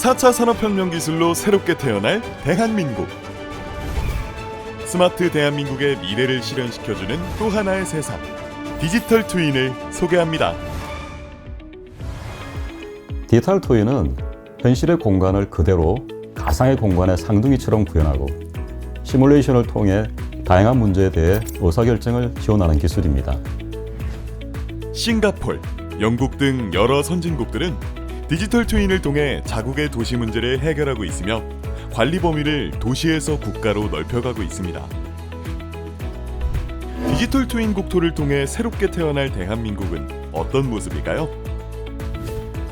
4차 산업혁명 기술로 새롭게 태어날 대한민국. 스마트 대한민국의 미래를 실현시켜주는 또 하나의 세상. 디지털 트윈을 소개합니다. 디지털 토이는 현실의 공간을 그대로 가상의 공간의 상둥이처럼 구현하고 시뮬레이션을 통해 다양한 문제에 대해 의사결정을 지원하는 기술입니다. 싱가폴, 영국 등 여러 선진국들은 디지털 트윈을 통해 자국의 도시 문제를 해결하고 있으며 관리 범위를 도시에서 국가로 넓혀가고 있습니다. 디지털 트윈 국토를 통해 새롭게 태어날 대한민국은 어떤 모습일까요?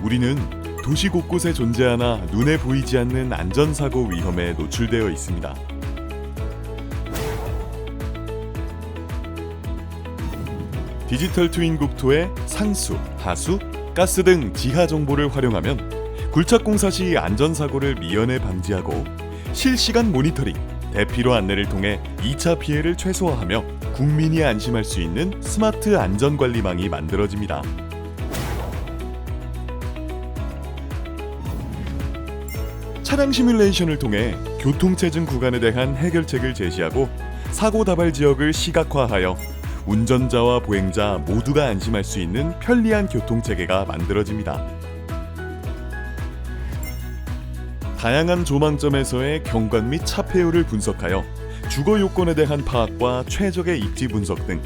우리는 도시 곳곳에 존재하나 눈에 보이지 않는 안전사고 위험에 노출되어 있습니다. 디지털 트윈 국토의 상수, 하수, 가스 등 지하 정보를 활용하면 굴착 공사 시 안전 사고를 미연에 방지하고 실시간 모니터링, 대피로 안내를 통해 2차 피해를 최소화하며 국민이 안심할 수 있는 스마트 안전 관리망이 만들어집니다. 차량 시뮬레이션을 통해 교통체증 구간에 대한 해결책을 제시하고 사고 다발 지역을 시각화하여 운전자와 보행자 모두가 안심할 수 있는 편리한 교통 체계가 만들어집니다. 다양한 조망점에서의 경관 및 차폐율을 분석하여 주거 요건에 대한 파악과 최적의 입지 분석 등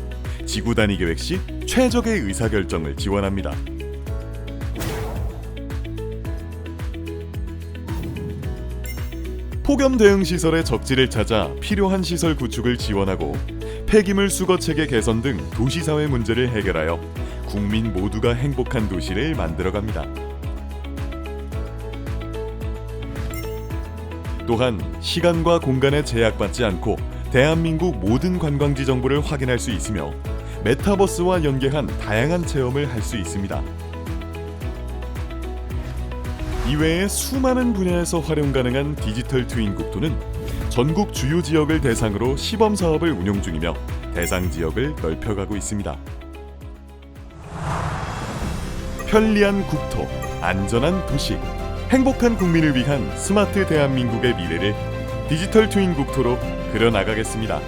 지구 단위 계획 시 최적의 의사 결정을 지원합니다. 폭염 대응 시설의 적지를 찾아 필요한 시설 구축을 지원하고 폐기물 수거 체계 개선 등 도시 사회 문제를 해결하여 국민 모두가 행복한 도시를 만들어갑니다. 또한 시간과 공간에 제약받지 않고 대한민국 모든 관광지 정보를 확인할 수 있으며 메타버스와 연계한 다양한 체험을 할 수 있습니다. 이외에 수많은 분야에서 활용 가능한 디지털 트윈 국토는 전국 주요 지역을 대상으로 시범 사업을 운영 중이며 대상 지역을 넓혀가고 있습니다. 편리한 국토, 안전한 도시, 행복한 국민을 위한 스마트 대한민국의 미래를 디지털 트윈 국토로 그려나가겠습니다.